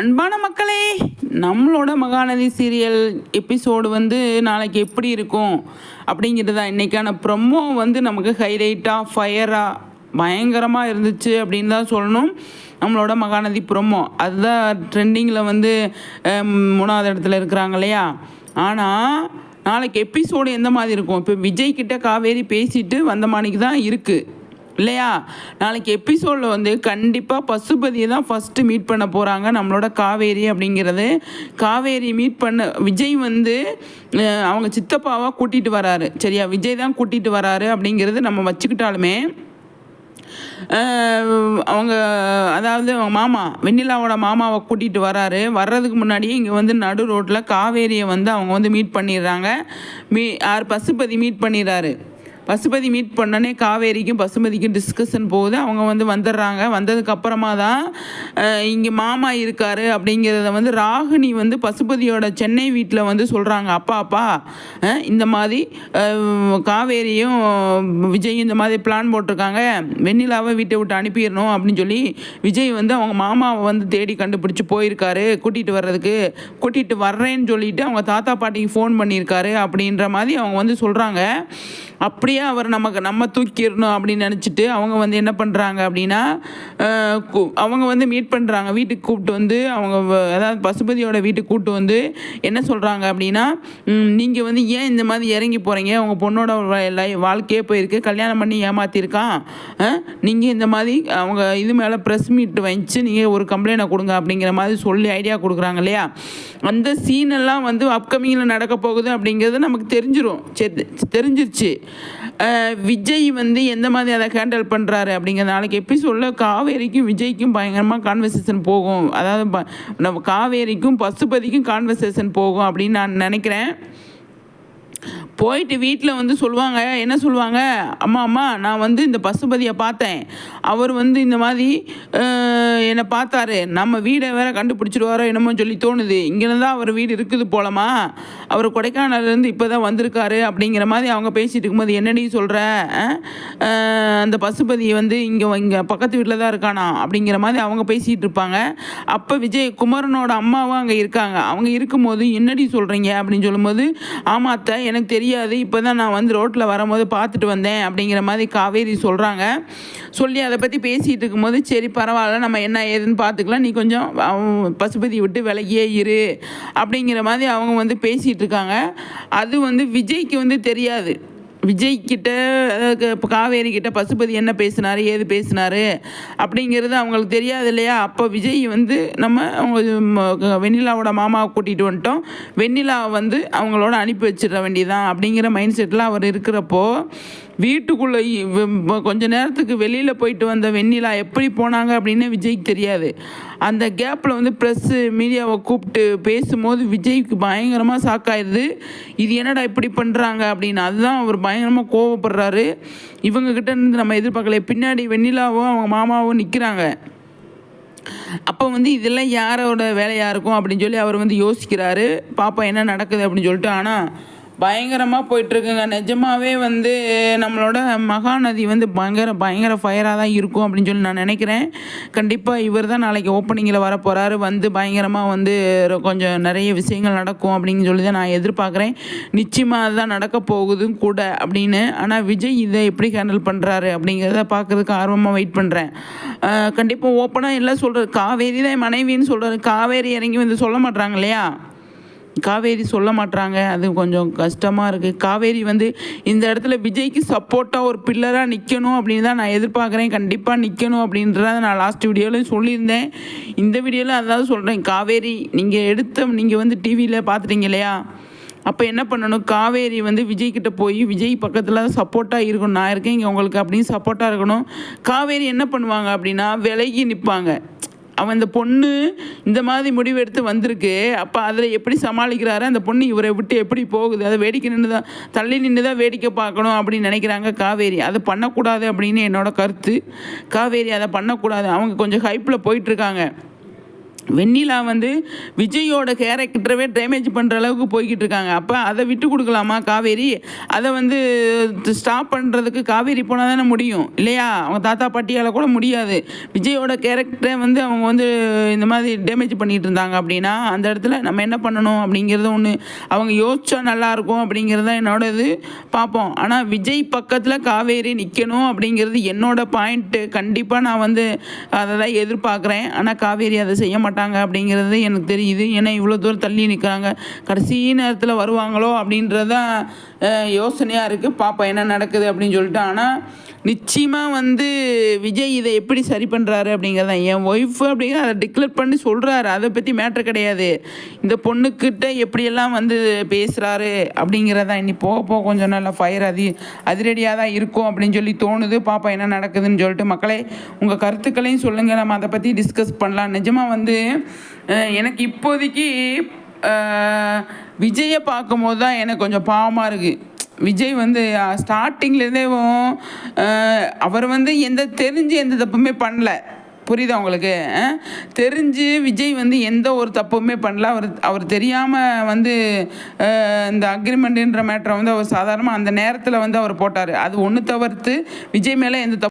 அன்பான மக்களே நம்மளோட மகாநதி சீரியல் எபிசோடு வந்து நாளைக்கு எப்படி இருக்கும் அப்படிங்கிறது தான் இன்றைக்கான ப்ரொமோ வந்து நமக்கு ஹைலைட்டாக ஃபயராக பயங்கரமாக இருந்துச்சு அப்படின்னு தான் சொல்லணும். நம்மளோட மகாநதி ப்ரொமோ அதுதான் ட்ரெண்டிங்கில் வந்து மூணாவது இடத்துல இருக்கிறாங்க இல்லையா? ஆனால் நாளைக்கு எபிசோடு எந்த மாதிரி இருக்கும்? இப்போ விஜய் கிட்ட காவேரி பேசிட்டு வந்த மாதிரிக்கு தான் இருக்குது இல்லையா? நாளைக்கு எபிசோடில் வந்து கண்டிப்பாக பசுபதியை தான் ஃபஸ்ட்டு மீட் பண்ண போகிறாங்க நம்மளோட காவேரி அப்படிங்கிறது. காவேரி மீட் பண்ண விஜய் வந்து அவங்க சித்தப்பாவை கூட்டிகிட்டு வராரு. சரியா? விஜய் தான் கூட்டிகிட்டு வராரு அப்படிங்கிறது நம்ம வச்சுக்கிட்டாலுமே அவங்க அதாவது அவங்க மாமா வெண்ணிலாவோட மாமாவை கூட்டிகிட்டு வராரு. வர்றதுக்கு முன்னாடியே இங்கே வந்து நடு ரோட்டில் காவேரியை வந்து அவங்க வந்து மீட் பண்ணிடுறாங்க. மீ யார்? பசுபதி மீட் பண்ணிடுறாரு. பசுபதி மீட் பண்ணோன்னே காவேரிக்கும் பசுமதிக்கும் டிஸ்கஷன் போகுது. அவங்க வந்து வந்துடுறாங்க. வந்ததுக்கப்புறமா தான் இங்கே மாமா இருக்காரு அப்படிங்கிறத வந்து ராகினி வந்து பசுபதியோட சென்னை வீட்டில் வந்து சொல்கிறாங்க அப்பா அப்பா இந்த மாதிரி காவேரியும் விஜயும் இந்த மாதிரி பிளான் போட்டிருக்காங்க. வெண்ணிலாவை வீட்டை விட்டு அனுப்பிடணும் அப்படின்னு சொல்லி விஜய் வந்து அவங்க மாமாவை வந்து தேடி கண்டுபிடிச்சி போயிருக்காரு. கூட்டிகிட்டு வர்றதுக்கு கூட்டிகிட்டு வர்றேன்னு சொல்லிட்டு அவங்க தாத்தா பாட்டிக்கு ஃபோன் பண்ணியிருக்காரு அப்படின்ற மாதிரி அவங்க வந்து சொல்கிறாங்க அப்படியே அவர் நமக்கு நம்ம தூக்கிடணும் அப்படின்னு நினச்சிட்டு அவங்க வந்து என்ன பண்ணுறாங்க அப்படின்னா அவங்க வந்து மீட் பண்ணுறாங்க வீட்டுக்கு கூப்பிட்டு வந்து அவங்க வ- அதாவது பசுபதியோட வீட்டுக்கு கூப்பிட்டு வந்து என்ன சொல்கிறாங்க அப்படின்னா நீங்கள் வந்து ஏன் இந்த மாதிரி இறங்கி போகிறீங்க உங்கள் பொண்ணோட வாழ்க்கையே போயிருக்கு. கல்யாணம் பண்ணி ஏமாற்றிருக்கான் நீங்கள் இந்த மாதிரி அவங்க இது மேலே ப்ரெஸ் மீட் வச்சு நீங்கள் ஒரு கம்ப்ளைண்ட்டை கொடுங்க அப்படிங்கிற மாதிரி சொல்லி ஐடியா கொடுக்குறாங்க இல்லையா? அந்த சீன் எல்லாம் வந்து அப்கமிங்கில் நடக்க போகுது அப்படிங்கிறது நமக்கு தெரிஞ்சிடும் சரி தெரிஞ்சிருச்சு. விஜய் வந்து எந்த மாதிரி அதை ஹேண்டில் பண்ணுறாரு அப்படிங்கிற நாளைக்கு எபிசோடில் காவேரிக்கும் விஜய்க்கும் பயங்கரமாக கான்வர்சேஷன் போகும். அதாவது ப- நம்ம காவேரிக்கும் பசுபதிக்கும் கான்வர்சேஷன் போகும் அப்படின்னு நான் நினைக்கிறேன். போயிட்டு வீட்டில் வந்து சொல்லுவாங்க என்ன சொல்லுவாங்க? அம்மா அம்மா நான் வந்து இந்த பசுபதியை பார்த்தேன். அவர் வந்து இந்த மாதிரி என்னை பார்த்தாரு. நம்ம வீடை வேற கண்டுபிடிச்சிடுவாரோ என்னமோ சொல்லி தோணுது. இங்கேருந்து தான் அவர் வீடு இருக்குது போலமா? அவர் கொடைக்கானல்லேருந்து இப்போ தான் வந்திருக்காரு. அப்படிங்கிற மாதிரி அவங்க பேசிட்டு இருக்கும்போது என்னடி சொல்கிற அந்த பசுபதி வந்து இங்கே இங்கே பக்கத்து வீட்டில் தான் இருக்கானா? அப்படிங்கிற மாதிரி அவங்க பேசிகிட்டு இருப்பாங்க. அப்போ விஜய் குமரனோட அம்மாவும் அங்கே இருக்காங்க. அவங்க இருக்கும்போது என்னடி சொல்கிறீங்க அப்படின்னு சொல்லும்போது ஆமாத்த எனக்கு தெரியாது. இப்போ தான் நான் வந்து ரோட்டில் வரும்போது பார்த்துட்டு வந்தேன் அப்படிங்கிற மாதிரி காவேரி சொல்கிறாங்க சொல்லி அதை பற்றி பேசிகிட்டு இருக்கும்போது சரி பரவாயில்ல நம்ம என்ன ஏதுன்னு பார்த்துக்கலாம். நீ கொஞ்சம் பசுபதி விட்டு விலகியே இரு அப்படிங்கிற மாதிரி அவங்க வந்து பேசிகிட்டு இருக்காங்க. அது வந்து விஜய்க்கு வந்து தெரியாது. விஜய்கிட்ட இப்போ காவேரி கிட்ட பசுபதி என்ன பேசினார் ஏது பேசினார் அப்படிங்கிறது அவங்களுக்கு தெரியாது இல்லையா? அப்போ விஜய் வந்து நம்ம அவங்க வெண்ணிலாவோட மாமாவை கூட்டிகிட்டு வந்துட்டோம். வெண்ணிலாவை வந்து அவங்களோட அனுப்பி வச்சிட வேண்டியதான் அப்படிங்கிற மைண்ட் செட்டில் அவர் இருக்கிறப்போ வீட்டுக்குள்ளே கொஞ்ச நேரத்துக்கு வெளியில் போயிட்டு வந்த வெண்ணிலா எப்படி போனாங்க அப்படின்னு விஜய்க்கு தெரியாது. அந்த கேப்பில் வந்து ப்ரெஸ்ஸு மீடியாவை கூப்பிட்டு பேசும்போது விஜய்க்கு பயங்கரமாக ஷாக்காயிருது இது என்னடா இப்படி பண்ணுறாங்க அப்படின்னு. அதுதான் அவர் பயங்கரமாக கோவப்படுறாரு. இவங்கக்கிட்ட இருந்து நம்ம எதிர்பார்க்கல. பின்னாடி வெண்ணிலாவும் அவங்க மாமாவும் நிற்கிறாங்க அப்போ வந்து இதெல்லாம் யாரோட வேலையாக இருக்கும் அப்படின்னு சொல்லி அவர் வந்து யோசிக்கிறாரு. பாப்பா என்ன நடக்குது அப்படின்னு சொல்லிட்டு ஆனால் பயங்கரமாக போயிட்டுருக்குங்க. நிஜமாவே வந்து நம்மளோட மகாநதி வந்து பயங்கர பயங்கர ஃபயராக தான் இருக்கும் அப்படின்னு சொல்லி நான் நினைக்கிறேன். கண்டிப்பாக இவர் தான் நாளைக்கு ஓப்பனிங்கில் வர போகிறாரு வந்து பயங்கரமாக வந்து கொஞ்சம் நிறைய விஷயங்கள் நடக்கும் அப்படின்னு சொல்லி தான் நான் எதிர்பார்க்குறேன். நிச்சயமாக அதுதான் நடக்க போகுதும் கூட அப்படின்னு. ஆனால் விஜய் இதை எப்படி ஹேண்டில் பண்ணுறாரு அப்படிங்கிறத பார்க்குறதுக்கு ஆர்வமாக வெயிட் பண்ணுறேன் கண்டிப்பாக ஓப்பனாக எல்லாம் சொல்கிறது காவேரி தான் மனைவின்னு சொல்கிறாரு காவேரி இறங்கி வந்து சொல்ல மாட்டுறாங்க இல்லையா? காவேரி சொல்ல மாட்றாங்க. அது கொஞ்சம் கஷ்டமாக இருக்குது காவேரி வந்து இந்த இடத்துல விஜய்க்கு சப்போர்ட்டாக ஒரு பில்லராக நிற்கணும் அப்படின்னு தான் நான் எதிர்பார்க்குறேன். கண்டிப்பாக நிற்கணும் அப்படின்றத நான் லாஸ்ட் வீடியோலையும் சொல்லியிருந்தேன். இந்த வீடியோவில் அதாவது சொல்கிறேன் காவேரி நீங்கள் எடுத்த நீங்கள் வந்து டிவியில் பார்த்துட்டீங்க இல்லையா? அப்போ என்ன பண்ணணும்? காவேரி வந்து விஜய்கிட்ட போய் விஜய் பக்கத்தில் சப்போர்ட்டாக இருக்கணும். நான் இருக்கேன் இங்கே உங்களுக்கு அப்படின்னு சப்போர்ட்டாக இருக்கணும். காவேரி என்ன பண்ணுவாங்க அப்படின்னா விலகி நிற்பாங்க அவன் இந்த பொண்ணு இந்த மாதிரி முடிவெடுத்து வந்திருக்கு. அப்போ அதில் எப்படி சமாளிக்கிறாரு? அந்த பொண்ணு இவரை விட்டு எப்படி போகுது? அதை வேடிக்கை நின்று தான் தள்ளி நின்று தான் வேடிக்கை பார்க்கணும் அப்படின்னு நினைக்கிறாங்க காவேரி. அதை பண்ணக்கூடாது அப்படின்னு என்னோட கருத்து. காவேரி அதை பண்ணக்கூடாது. அவங்க கொஞ்சம் ஹைப்பில் போயிட்டுருக்காங்க வெண்ணிலா வந்து விஜயோட கேரக்டரவே டேமேஜ் பண்ணுற அளவுக்கு போய்கிட்டு இருக்காங்க. அப்போ அதை விட்டு கொடுக்கலாமா? காவேரி அதை வந்து ஸ்டாப் பண்ணுறதுக்கு காவேரி போனால் தானே முடியும் இல்லையா? அவங்க தாத்தா பாட்டியால் கூட முடியாது. விஜயோட கேரக்டரை வந்து அவங்க வந்து இந்த மாதிரி டேமேஜ் பண்ணிகிட்டு இருந்தாங்க அப்படின்னா அந்த இடத்துல நம்ம என்ன பண்ணணும் அப்படிங்கிறது ஒன்று அவங்க யோசிச்சா நல்லாயிருக்கும் அப்படிங்கிறது தான் என்னோட இது பார்ப்போம். ஆனால் விஜய் பக்கத்தில் காவேரி நிற்கணும் அப்படிங்கிறது என்னோட பாயிண்ட்டு கண்டிப்பாக நான் வந்து அதை தான் எதிர்பார்க்குறேன். ஆனால் காவேரி அதை செய்ய மாட்டாங்க. அப்படிங்கிறது எனக்கு தெரியுது. ஏன்னா இவ்வளோ தூரம் தள்ளி நிற்கிறாங்க. கடைசி நேரத்தில் வருவாங்களோ அப்படின்றதான் யோசனையாக இருக்குது பார்ப்போம் என்ன நடக்குது அப்படின்னு சொல்லிட்டு. ஆனால் நிச்சயமாக வந்து விஜய் இதை எப்படி சரி பண்ணுறாரு அப்படிங்கிறது தான் என் ஒய்ஃப் அப்படிங்கிற அதை டிக்ளேர் பண்ணி சொல்கிறாரு அதை பற்றி மேட்ரு கிடையாது. இந்த பொண்ணுக்கிட்ட எப்படியெல்லாம் வந்து பேசுகிறாரு அப்படிங்கிறதான் இனி போக போக கொஞ்சம் நல்லா ஃபயர் அதி அதிரடியாக தான் இருக்கும் அப்படின்னு சொல்லி தோணுது. பாப்பா என்ன நடக்குதுன்னு சொல்லிட்டு மக்களே உங்கள் கருத்துக்களையும் சொல்லுங்கள் நம்ம அதை பற்றி டிஸ்கஸ் பண்ணலாம். நிஜமாக வந்து எனக்கு இப்போதைக்கு விஜயை பார்க்கும்போது தான் எனக்கு கொஞ்சம் பாவமாக இருக்குது விஜய் வந்து ஸ்டார்டிங்லேருந்தே அவர் வந்து எந்த தெரிஞ்சு எந்த தப்புமே பண்ணல. புரியுதா உங்களுக்கு? தெரிஞ்சு விஜய் வந்து எந்த ஒரு தப்புமே பண்ணல. அவர் அவர் தெரியாமல் வந்து இந்த அக்ரிமெண்ட்டுன்ற மேட்டரை வந்து அவர் சாதாரணமாக அந்த நேரத்தில் வந்து அவர் போட்டார். அது ஒன்று தவிர்த்து விஜய் மேலே எந்த தப்பு